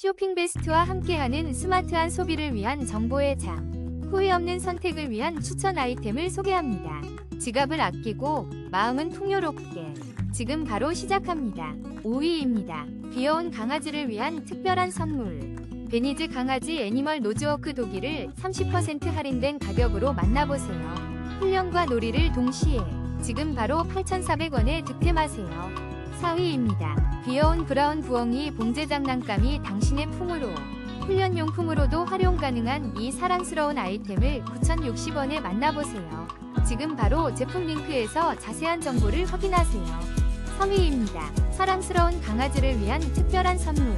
쇼핑 베스트와 함께하는 스마트한 소비를 위한 정보의 장. 후회 없는 선택을 위한 추천 아이템을 소개합니다. 지갑을 아끼고 마음은 풍요롭게. 지금 바로 시작합니다. 5위입니다. 귀여운 강아지를 위한 특별한 선물. 베니즈 강아지 애니멀 노즈워크 도기를 30% 할인된 가격으로 만나보세요. 훈련과 놀이를 동시에 지금 바로 8,400원에 득템하세요. 4위입니다. 귀여운 브라운 부엉이 봉제 장난감이 당신의 품으로 훈련용품으로도 활용 가능한 이 사랑스러운 아이템을 9,060원에 만나보세요. 지금 바로 제품 링크에서 자세한 정보를 확인하세요. 3위입니다. 사랑스러운 강아지를 위한 특별한 선물.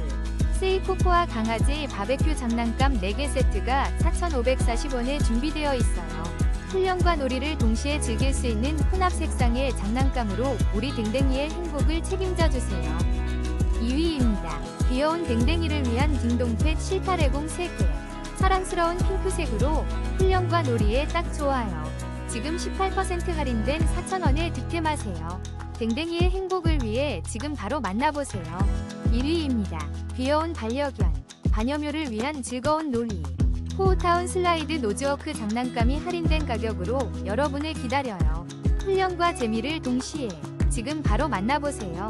세이코코아 강아지 바베큐 장난감 4개 세트가 4,540원에 준비되어 있어요. 훈련과 놀이를 동시에 즐길 수 있는 혼합 색상의 장난감으로 우리 댕댕이의 행복을 책임져 주세요. 2위입니다. 귀여운 댕댕이를 위한 딩동펫 실타래공 3개. 사랑스러운 핑크색으로 훈련과 놀이에 딱 좋아요. 지금 18% 할인된 4,000원에 득템하세요. 댕댕이의 행복을 위해 지금 바로 만나보세요. 1위입니다. 귀여운 반려견, 반려묘를 위한 즐거운 놀이. 호우타운 슬라이드 노즈워크 장난감이 할인된 가격으로 여러분을 기다려요. 훈련과 재미를 동시에 지금 바로 만나보세요.